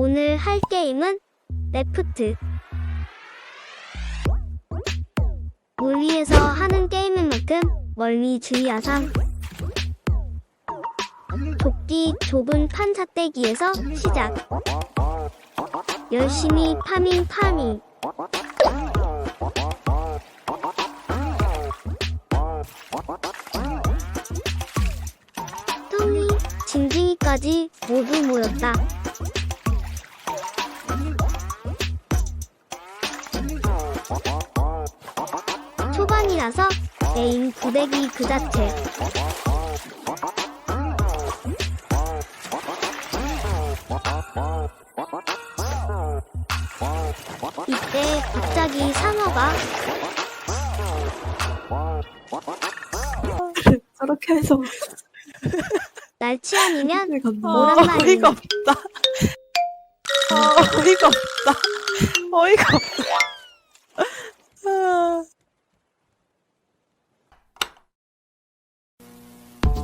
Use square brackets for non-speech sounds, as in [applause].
오늘 할 게임은 레프트. 물 위에서 하는 게임인 만큼 멀미 주의하삼. 좁디 좁은 판자떼기에서 시작. 열심히 파밍 파밍. 뚱이, 징징이까지 모두 모였다. 초반이라서 메인 구대기 그 자체. 이때 갑자기 상어가 [laughs] 저렇게 해서 날치 아니면. 뭐란 말이니? 어이가 없다. 아, [laughs] 어이가 없다. 어이가 없다.